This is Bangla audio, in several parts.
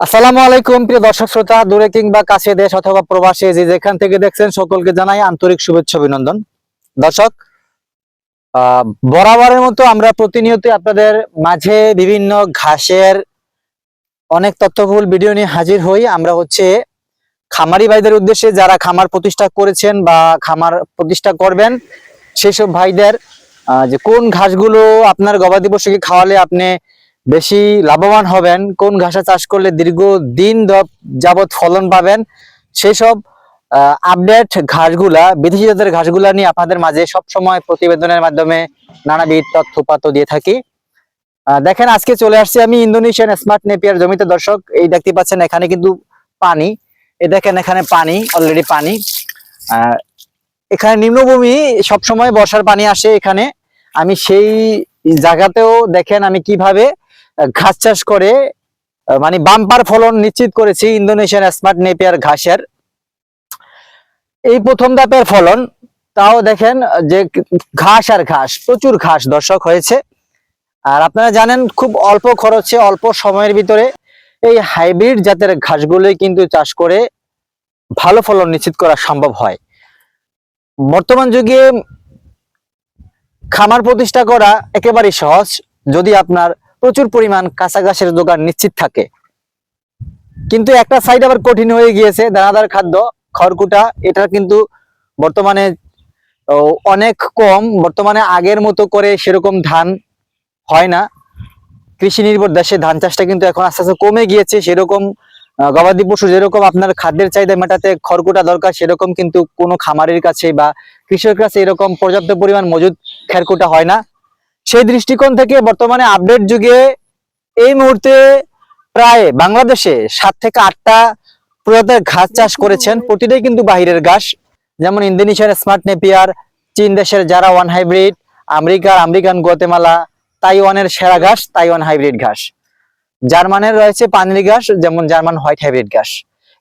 আসসালামু আলাইকুম, প্রিয় দর্শক শ্রোতা, দূরে কিংবা কাছে দেশ অথবা প্রবাসে যে যেখান থেকে দেখছেন, সকলকে জানাই আন্তরিক শুভেচ্ছা, অভিনন্দন। দর্শক বরাবরের মতো আমরা প্রতিনিয়ত আপনাদের মাঝে বিভিন্ন ঘাসের অনেক তথ্যবহুল ভিডিও নিয়ে হাজির হই। আমরা হচ্ছে খামারি ভাইদের উদ্দেশ্যে যারা খামার প্রতিষ্ঠা করেছেন বা খামার প্রতিষ্ঠা করবেন সেই সব ভাইদের যে কোন ঘাসগুলো আপনার গবাদি পশুকে খাওয়ালে আপনি বেশি লাভবান হবেন, কোন ঘাসা চাষ করলে দীর্ঘ দিন যাবত ফলন পাবেন সেই সব আপডেট ঘাসগুলা, বিদেশি জাতের ঘাসগুলা নিয়ে আপনাদের মাঝে সব সময় প্রতিবেদনের মাধ্যমে নানাবিধ তথ্য দিয়ে থাকি। দেখেন আজকে চলে আসছি আমি ইন্দোনেশিয়ান স্মার্ট নেপিয়ার জমিতে। দর্শক, এই দেখতে পাচ্ছেন এখানে কিন্তু পানি। এই দেখেন এখানে পানি অলরেডি পানি। এখানে নিম্নভূমি, সবসময় বর্ষার পানি আসে এখানে। আমি সেই জায়গাতেও দেখেন আমি কীভাবে ঘাস চাষ করে মানে বাম্পার ফলন নিশ্চিত করেছি ইন্দোনেশিয়ান স্মার্ট নেপিয়ার ঘাসের। এই প্রথম ধাপের ফলন, তাও দেখেন যে ঘাস আর ঘাস, প্রচুর ঘাস দর্শক হয়েছে। আর আপনারা জানেন খুব অল্প খরচে, অল্প সময়ের ভিতরে এই হাইব্রিড জাতের ঘাসগুলোই কিন্তু চাষ করে ভালো ফলন নিশ্চিত করা সম্ভব হয়। বর্তমান যুগে খামার প্রতিষ্ঠা করা একেবারেই সহজ। যদি আপনার প্রচুর পরিমাণ কাঁচা ঘাসের যোগান নিশ্চিত থাকে। কিন্তু একটা সাইড আবার কঠিন হয়ে গিয়েছে, দানাদার খাদ্য, খড়কুটা, এটা কিন্তু বর্তমানে অনেক কম। বর্তমানে আগের মতো করে সেরকম ধান হয় না। কৃষি নির্ভর দেশে ধান চাষটা কিন্তু এখন আস্তে আস্তে কমে গিয়েছে। সেরকম গবাদি পশু যেরকম আপনার খাদ্যের চাহিদা মেটাতে খড়কুটা দরকার, সেরকম কিন্তু কোনো খামারের কাছে বা কৃষকের কাছে এরকম পর্যাপ্ত পরিমাণ মজুদ খেরকুটা হয় না। সেই দৃষ্টিকোণ থেকে বর্তমানে আপডেট যুগে এই মুহূর্তে প্রায় বাংলাদেশে সাত থেকে আটটা প্রজাতির ঘাস চাষ করেছেন। প্রতিটাই কিন্তু বাহিরের ঘাস। যেমন ইন্দোনেশিয়ার স্মার্ট নেপিয়ার চীন দেশের যারা ওয়ান হাইব্রিড আমেরিকার আমেরিকান গোতেমালা তাইওয়ানের সেরা ঘাস, তাইওয়ান হাইব্রিড ঘাস। জার্মানের রয়েছে পানির ঘাস, যেমন জার্মান হোয়াইট হাইব্রিড ঘাস।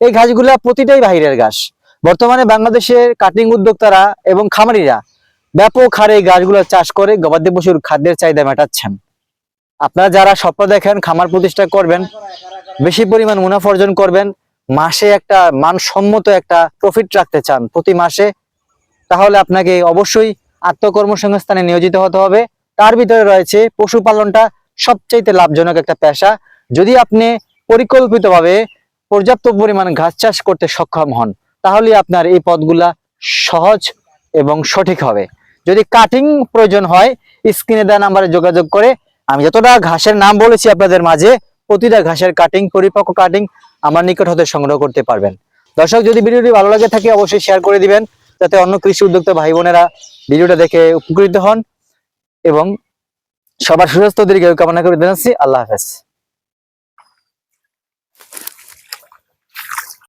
এই ঘাসগুলা প্রতিটাই বাহিরের ঘাস। বর্তমানে বাংলাদেশের কাটিং উদ্যোক্তারা এবং খামারিরা ব্যাপক হারে গাছগুলো চাষ করে গবাদি পশুর খাদ্যের চাহিদা মেটাচ্ছেন। আপনারা যারা স্বপ্ন দেখেন, খামার প্রতিষ্ঠা করবেন, বেশি পরিমাণ মুনাফা অর্জন করবেন, মাসে একটা মানসম্মত একটা প্রফিট রাখতে চান প্রতি মাসে, তাহলে আপনাকে অবশ্যই আত্মকর্মসংস্থানে নিয়োজিত হতে হবে। তার ভিতরে রয়েছে পশুপালনটা সবচাইতে লাভজনক একটা পেশা। যদি আপনি পরিকল্পিতভাবে পর্যাপ্ত পরিমাণ ঘাস চাষ করতে সক্ষম হন, তাহলে আপনার এই পদগুলা সহজ এবং সঠিক হবে। যদি কাটিং প্রয়োজন হয় স্ক্রিনে দেওয়া নাম্বারে যোগাযোগ করে, আমি যতটা ঘাসের নাম বলেছি আপনাদের মাঝে, প্রতিটা ঘাসের কাটিং পরিপক্ক কাটিং আমার নিকট হতে সংগ্রহ করতে পারবেন। দর্শক, যদি ভিডিওটি ভালো লাগে থাকে, অবশ্যই শেয়ার করে দিবেন, যাতে অন্য কৃষি উদ্যোক্তা ভাই বোনেরা ভিডিওটা দেখে উপকৃত হন এবং সবার সুস্বাস্থ্য দীর্ঘ কামনা করে জানাচ্ছি। আল্লাহ হাফেজ।